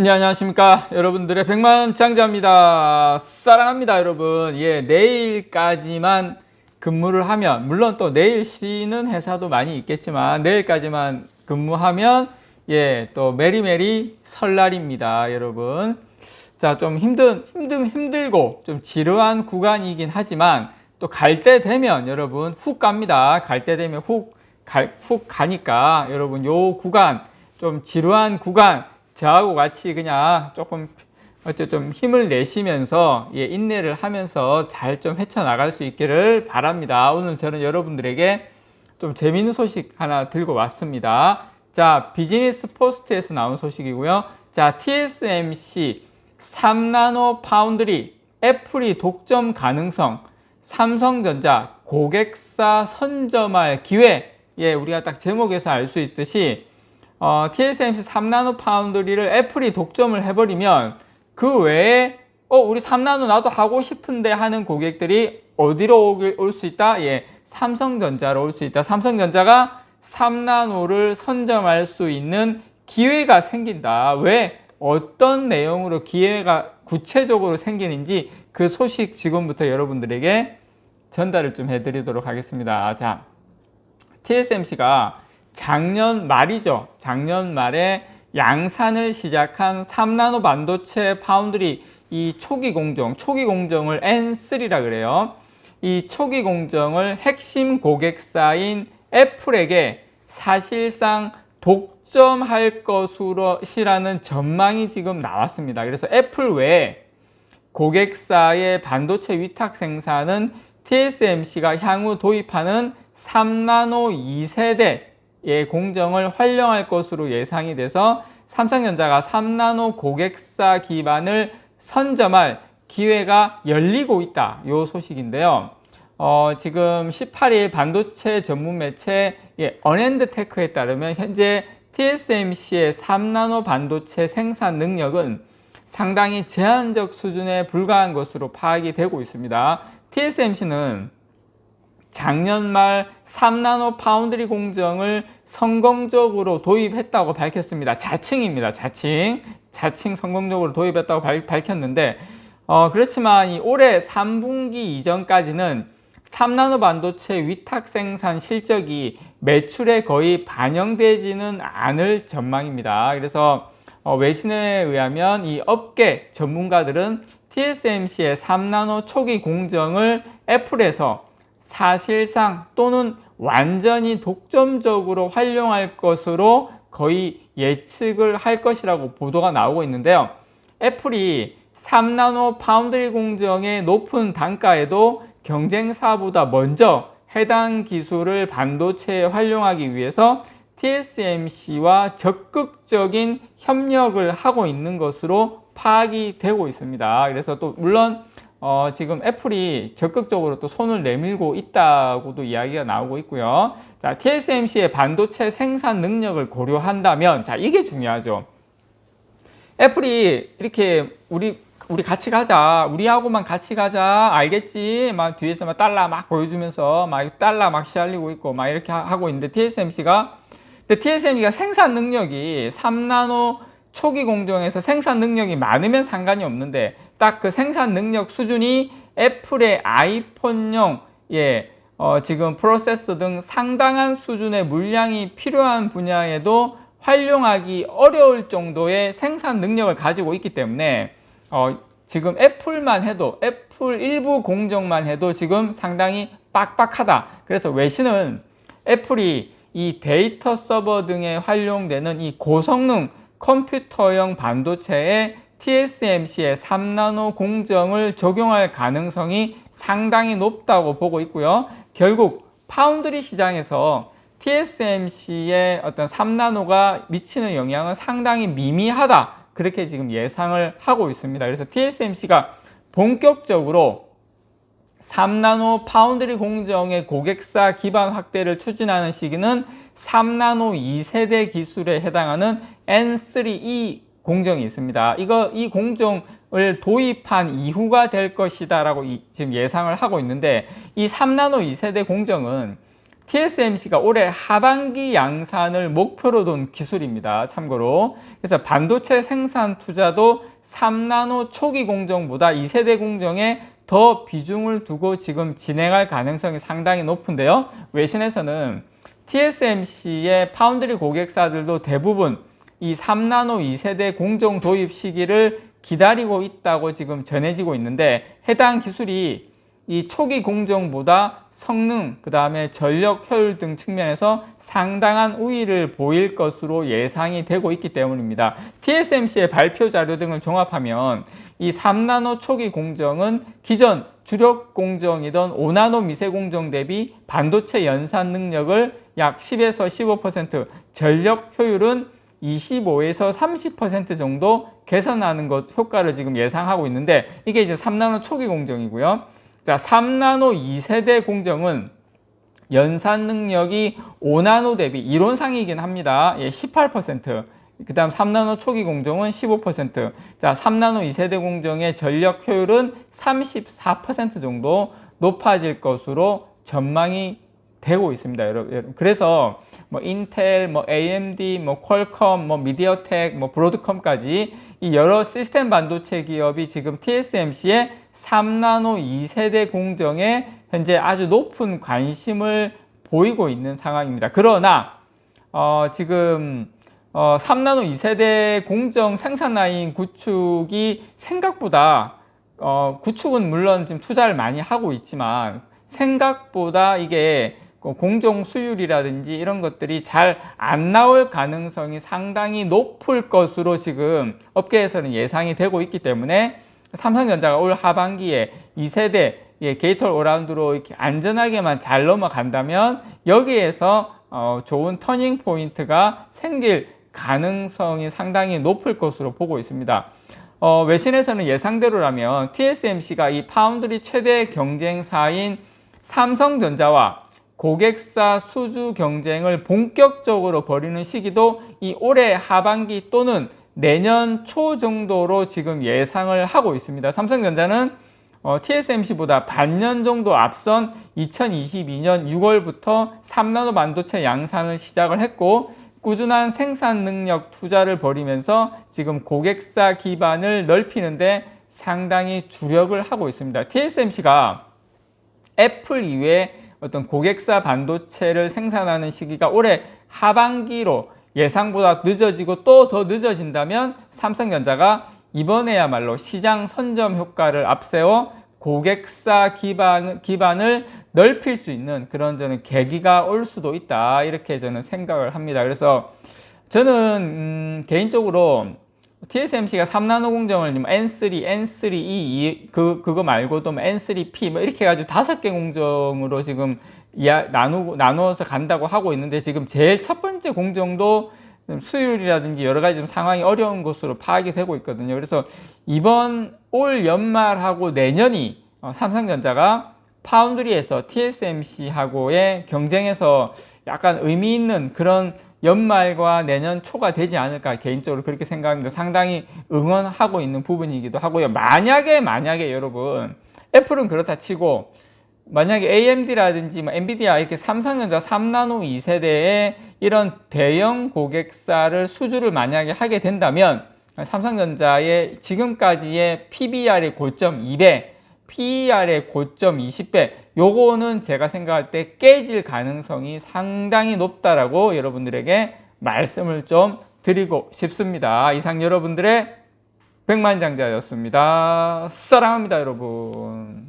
네, 안녕하십니까. 여러분들의 백만 장자입니다. 사랑합니다, 여러분. 예, 내일까지만 근무를 하면, 물론 또 내일 쉬는 회사도 많이 있겠지만, 내일까지만 근무하면, 예, 또 메리메리 설날입니다, 여러분. 자, 좀 힘든, 힘든, 힘들고 좀 지루한 구간이긴 하지만, 또 갈 때 되면 여러분 훅 갑니다. 갈 때 되면 훅, 갈, 훅 가니까 여러분 요 구간, 좀 지루한 구간, 저하고 같이 그냥 조금 어째 좀 힘을 내시면서 예, 인내를 하면서 잘 좀 헤쳐나갈 수 있기를 바랍니다. 오늘 저는 여러분들에게 좀 재미있는 소식 하나 들고 왔습니다. 자, 비즈니스 포스트에서 나온 소식이고요. 자, TSMC 3나노 파운드리 애플이 독점 가능성 삼성전자 고객사 선점할 기회 예, 우리가 딱 제목에서 알 수 있듯이 어, TSMC 3나노 파운드리를 애플이 독점을 해버리면 그 외에 어, 우리 3나노 나도 하고 싶은데 하는 고객들이 어디로 올 수 있다? 예, 삼성전자로 올 수 있다. 삼성전자가 3나노를 선점할 수 있는 기회가 생긴다. 왜? 어떤 내용으로 기회가 구체적으로 생기는지 그 소식 지금부터 여러분들에게 전달을 좀 해드리도록 하겠습니다. 자, TSMC가 작년 말이죠. 작년 말에 양산을 시작한 3나노 반도체 파운드리 이 초기 공정, 초기 공정을 N3라 그래요. 이 초기 공정을 핵심 고객사인 애플에게 사실상 독점할 것으로시라는 전망이 지금 나왔습니다. 그래서 애플 외에 고객사의 반도체 위탁 생산은 TSMC가 향후 도입하는 3나노 2세대 의 공정을 활용할 것으로 예상이 돼서 삼성전자가 3나노 고객사 기반을 선점할 기회가 열리고 있다. 요 소식인데요. 어, 지금 18일 반도체 전문 매체 예, 언앤드 테크에 따르면 현재 TSMC의 3나노 반도체 생산 능력은 상당히 제한적 수준에 불과한 것으로 파악이 되고 있습니다. TSMC는 작년 말 3나노 파운드리 공정을 성공적으로 도입했다고 밝혔습니다. 자칭입니다. 자칭. 자칭 성공적으로 도입했다고 발, 밝혔는데 어, 그렇지만 이 올해 3분기 이전까지는 3나노 반도체 위탁 생산 실적이 매출에 거의 반영되지는 않을 전망입니다. 그래서 어, 외신에 의하면 이 업계 전문가들은 TSMC의 3나노 초기 공정을 애플에서 사실상 또는 완전히 독점적으로 활용할 것으로 거의 예측을 할 것이라고 보도가 나오고 있는데요. 애플이 3나노 파운드리 공정의 높은 단가에도 경쟁사보다 먼저 해당 기술을 반도체에 활용하기 위해서 TSMC와 적극적인 협력을 하고 있는 것으로 파악이 되고 있습니다. 그래서 또 물론 어, 지금 애플이 적극적으로 또 손을 내밀고 있다고도 이야기가 나오고 있고요. 자, TSMC의 반도체 생산 능력을 고려한다면, 자, 이게 중요하죠. 애플이 이렇게 우리 우리 같이 가자. 우리하고만 같이 가자. 알겠지? 막 뒤에서 막 달러 막 보여주면서 막 달러 막 시알리고 있고 막 이렇게 하고 있는데 TSMC가 근데 TSMC가 생산 능력이 3나노 초기 공정에서 생산 능력이 많으면 상관이 없는데 딱 그 생산 능력 수준이 애플의 아이폰용 예, 어, 지금 프로세서 등 상당한 수준의 물량이 필요한 분야에도 활용하기 어려울 정도의 생산 능력을 가지고 있기 때문에 어, 지금 애플만 해도 애플 일부 공정만 해도 지금 상당히 빡빡하다. 그래서 외신은 애플이 이 데이터 서버 등에 활용되는 이 고성능 컴퓨터형 반도체에 TSMC의 3나노 공정을 적용할 가능성이 상당히 높다고 보고 있고요. 결국 파운드리 시장에서 TSMC의 어떤 3나노가 미치는 영향은 상당히 미미하다. 그렇게 지금 예상을 하고 있습니다. 그래서 TSMC가 본격적으로 3나노 파운드리 공정의 고객사 기반 확대를 추진하는 시기는 3나노 2세대 기술에 해당하는 N3E 공정이 있습니다. 이거 이 공정을 도입한 이후가 될 것이다라고 지금 예상을 하고 있는데 이 3나노 2세대 공정은 TSMC가 올해 하반기 양산을 목표로 둔 기술입니다. 참고로. 그래서 반도체 생산 투자도 3나노 초기 공정보다 2세대 공정에 더 비중을 두고 지금 진행할 가능성이 상당히 높은데요. 외신에서는 TSMC의 파운드리 고객사들도 대부분 이 3나노 2세대 공정 도입 시기를 기다리고 있다고 지금 전해지고 있는데 해당 기술이 이 초기 공정보다 성능, 그 다음에 전력 효율 등 측면에서 상당한 우위를 보일 것으로 예상이 되고 있기 때문입니다. TSMC의 발표 자료 등을 종합하면 이 3나노 초기 공정은 기존 주력 공정이던 5나노 미세 공정 대비 반도체 연산 능력을 약 10에서 15%, 전력 효율은 25에서 30% 정도 개선하는 것 효과를 지금 예상하고 있는데 이게 이제 3나노 초기 공정이고요. 자, 3나노 2세대 공정은 연산 능력이 5나노 대비 이론상이긴 합니다. 예, 18%. 그 다음 3나노 초기 공정은 15%. 자, 3나노 2세대 공정의 전력 효율은 34% 정도 높아질 것으로 전망이 되고 있습니다. 여러분. 그래서 뭐 인텔, 뭐 AMD, 뭐 퀄컴, 뭐 미디어텍, 뭐 브로드컴까지 이 여러 시스템 반도체 기업이 지금 TSMC의 3나노 2세대 공정에 현재 아주 높은 관심을 보이고 있는 상황입니다. 그러나 어, 지금 어, 3나노 2세대 공정 생산 라인 구축이 생각보다 어, 구축은 물론 지금 투자를 많이 하고 있지만 생각보다 이게 그 공정 수율이라든지 이런 것들이 잘 안 나올 가능성이 상당히 높을 것으로 지금 업계에서는 예상이 되고 있기 때문에 삼성전자가 올 하반기에 2세대 예, 게이트 오라운드로 이렇게 안전하게만 잘 넘어간다면 여기에서 어, 좋은 터닝 포인트가 생길 가능성이 상당히 높을 것으로 보고 있습니다. 어, 외신에서는 예상대로라면 TSMC가 이 파운드리 최대 경쟁사인 삼성전자와 고객사 수주 경쟁을 본격적으로 벌이는 시기도 이 올해 하반기 또는 내년 초 정도로 지금 예상을 하고 있습니다. 삼성전자는 어, TSMC보다 반년 정도 앞선 2022년 6월부터 3나노 반도체 양산을 시작을 했고 꾸준한 생산 능력 투자를 벌이면서 지금 고객사 기반을 넓히는데 상당히 주력을 하고 있습니다. TSMC가 애플 이외에 어떤 고객사 반도체를 생산하는 시기가 올해 하반기로 예상보다 늦어지고 또 더 늦어진다면 삼성전자가 이번에야말로 시장 선점 효과를 앞세워 고객사 기반, 기반을 넓힐 수 있는 그런 저는 계기가 올 수도 있다. 이렇게 저는 생각을 합니다. 그래서 저는, 음, 개인적으로 TSMC가 3나노 공정을 N3, N3E 그 그거 말고도 뭐 N3P 뭐 이렇게 해가지고 다섯 개 공정으로 지금 이야, 나누고 나누어서 간다고 하고 있는데 지금 제일 첫 번째 공정도 수율이라든지 여러 가지 좀 상황이 어려운 것으로 파악이 되고 있거든요. 그래서 이번 올 연말하고 내년이 어, 삼성전자가 파운드리에서 TSMC하고의 경쟁에서 약간 의미 있는 그런 연말과 내년 초가 되지 않을까 개인적으로 그렇게 생각합니다. 상당히 응원하고 있는 부분이기도 하고요. 만약에 만약에 여러분 애플은 그렇다 치고 만약에 AMD라든지 뭐 엔비디아 이렇게 삼성전자 3나노 2세대의 이런 대형 고객사를 수주를 만약에 하게 된다면 삼성전자의 지금까지의 PBR의 고점 2배, PER의 고점 20배, 요거는 제가 생각할 때 깨질 가능성이 상당히 높다라고 여러분들에게 말씀을 좀 드리고 싶습니다. 이상 여러분들의 백만장자였습니다. 사랑합니다, 여러분.